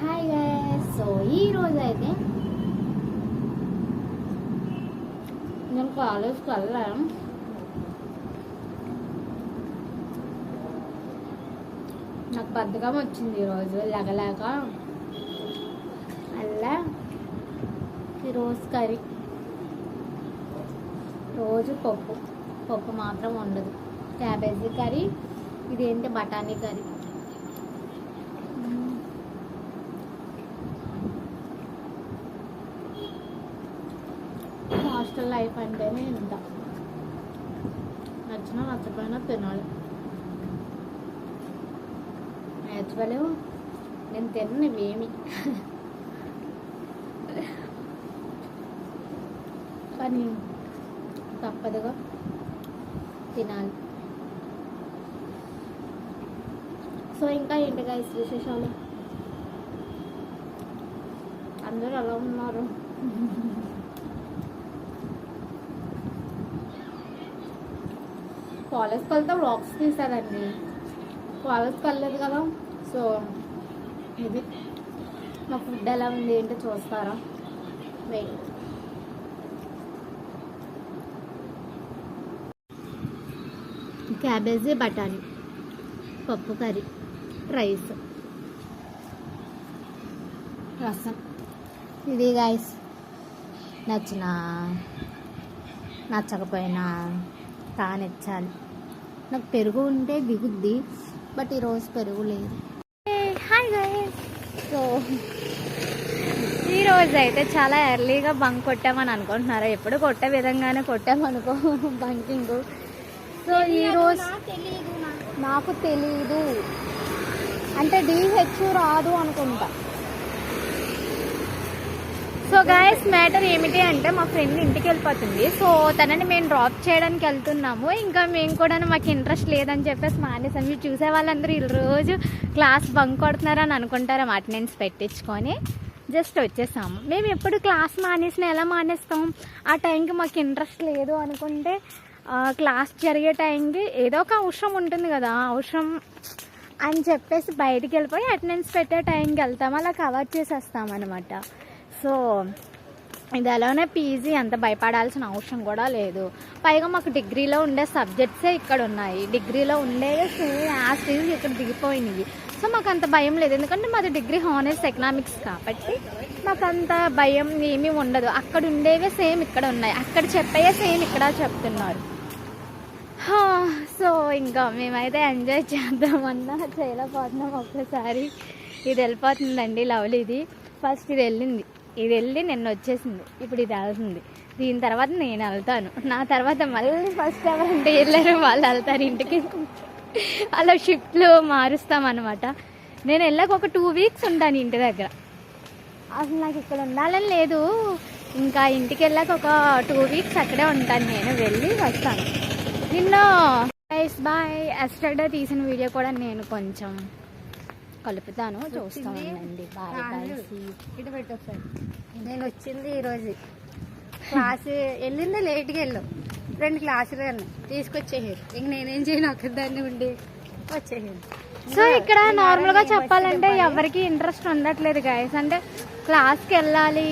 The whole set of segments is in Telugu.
హాయ్ గైస్ సో ఈ రోజు అయితే నేను కాలేజ్కి వెళ్ళాను. నాకు బద్ధకం వచ్చింది ఈరోజు లెగలేక అలా ఈరోజు కర్రీ. రోజు పప్పు. పప్పు మాత్రం ఉండదు క్యాబేజీ కర్రీ. ఇదేంటి బఠానీ కర్రీ మ్మ్. హాస్టల్ లైఫ్ అంటేనే ఇంత నచ్చినా నచ్చకపోయినా తినాలి. యాక్చువల్ నేను తిన్నవేమి కానీ తప్పదుగా తినాలి. సో ఇంకా ఏంటి గైస్ విశేషాలు? అందరూ ఎలా ఉన్నారు? కాలేజ్కి వెళ్తే వ్లాగ్స్ తీసారండి కాలేజ్కి వెళ్ళలేదు కదా సో ఇది. మా ఫుడ్ ఎలా ఉంది ఏంటో చూస్తారా? వెయిట్ క్యాబేజీ బఠానీ పప్పు కర్రీ రైస్ రసం. ఇది గాయస్ నచ్చిన నచ్చకపోయినా తానిచ్చాలి. నాకు పెరుగు ఉంటే దిగుద్ది బట్ ఈరోజు పెరుగు లేదు. హాయ్ సో ఈరోజు అయితే చాలా ఎర్లీగా బంక్ కొట్టామని అనుకుంటున్నారా? ఎప్పుడు కొట్టే విధంగానే కొట్టామనుకో బంకింగ్ సో ఈరోజు నాకు తెలీదు అంటే డిహెచ్ రాదు అనుకుంటా. సో గాయస్ మ్యాటర్ ఏమిటి అంటే మా ఫ్రెండ్ ఇంటికి వెళ్ళిపోతుంది. సో తనని మేము డ్రాప్ చేయడానికి వెళ్తున్నాము. ఇంకా మేము కూడా మాకు ఇంట్రెస్ట్ లేదని చెప్పేసి మానేసాం. మీరు చూసే వాళ్ళందరూ ఈరోజు రోజు క్లాస్ బంక్ కొడుతున్నారని అనుకుంటారు. అటెండెన్స్ పెట్టించుకొని జస్ట్ వచ్చేసాము. మేము ఎప్పుడు క్లాస్ మానేసిన ఎలా మానేస్తాం? ఆ టైంకి మాకు ఇంట్రెస్ట్ లేదు అనుకుంటే క్లాస్ జరిగే టైంకి ఏదో ఒక అవసరం ఉంటుంది కదా. అవసరం అని చెప్పేసి బయటికి వెళ్ళిపోయి అటెండెన్స్ పెట్టే టైంకి వెళ్తాం. అలా కవర్ చేసేస్తాం అనమాట సో ఇది అలానే పీజీ అంత భయపడాల్సిన అవసరం కూడా లేదు. పైగా మాకు డిగ్రీలో ఉండే సబ్జెక్ట్సే ఇక్కడ ఉన్నాయి. డిగ్రీలో ఉండేవి సేమ్ ఇక్కడ దిగిపోయినాయి సో మాకు అంత భయం లేదు. ఎందుకంటే మాది డిగ్రీ హానర్స్ ఎకనామిక్స్ కాబట్టి మాకు అంత భయం ఏమీ ఉండదు. అక్కడ ఉండేవే సేమ్ ఇక్కడ ఉన్నాయి. అక్కడ చెప్పయే సేమ్ ఇక్కడ చెప్తున్నారు. సో ఇంకా మేమైతే ఎంజాయ్ చేద్దామన్నా చేయలేకపోతున్నాం ఒక్కసారి. ఇది వెళ్ళిపోతుందండి లవ్లీ ఇది ఫస్ట్ ఇది వెళ్ళింది. ఇది వెళ్ళి నిన్న వచ్చేసింది ఇప్పుడు ఇది వెళ్తుంది. దీని తర్వాత నేను వెళ్తాను. నా తర్వాత మళ్ళీ ఫస్ట్ ఎవరంటే వెళ్ళారు వాళ్ళు వెళ్తారు ఇంటికి. అలా షిఫ్ట్లు మారుస్తాం అనమాట నేను వెళ్ళాక ఒక టూ వీక్స్ ఉంటాను ఇంటి దగ్గర. అసలు నాకు ఇక్కడ ఉండాలని లేదు. ఇంకా ఇంటికి వెళ్ళాక ఒక టూ వీక్స్ అక్కడే ఉంటాను. నేను వెళ్ళి వస్తాను. నిన్న బాయ్ ఎస్టర్డే తీసిన వీడియో కూడా నేను కొంచెం కలుపుతాను చూస్తూ ఉండండి. బాయ్ గైస్ ఇటు నేను వచ్చింది ఈరోజు. క్లాస్ వెళ్ళింది లేట్గా వెళ్ళాం. రెండు క్లాసులు అన్నాయి తీసుకొచ్చేసారు. ఇంక నేనేం చేయను ఒక్కదాన్ని ఉండి వచ్చేసాను. సో ఇక్కడ నార్మల్గా చెప్పాలంటే ఎవరికి ఇంట్రెస్ట్ ఉండట్లేదు గైస్ అంటే క్లాస్కి వెళ్ళాలి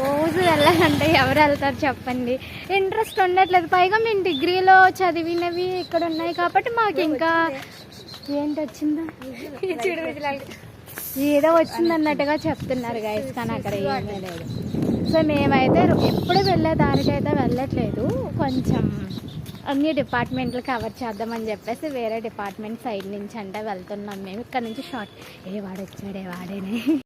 రోజు వెళ్ళాలంటే ఎవరు వెళ్తారు చెప్పండి. ఇంట్రెస్ట్ ఉండట్లేదు. పైగా మేము డిగ్రీలో చదివినవి ఇక్కడ ఉన్నాయి కాబట్టి మాకు ఇంకా ఏంటి వచ్చిందా. ఏదో వచ్చింది అన్నట్టుగా చెప్తున్నారు గైస్ కానీ అక్కడ ఏమీ లేదు. సో మేమైతే ఎప్పుడు వెళ్ళే దానికైతే వెళ్ళట్లేదు. కొంచెం అన్ని డిపార్ట్మెంట్లు కవర్ చేద్దామని చెప్పేసి వేరే డిపార్ట్మెంట్ సైడ్ నుంచి అంటే వెళ్తున్నాం మేము. ఇక్కడ నుంచి షార్ట్ ఏ వాడు వచ్చాడే వాడేనే.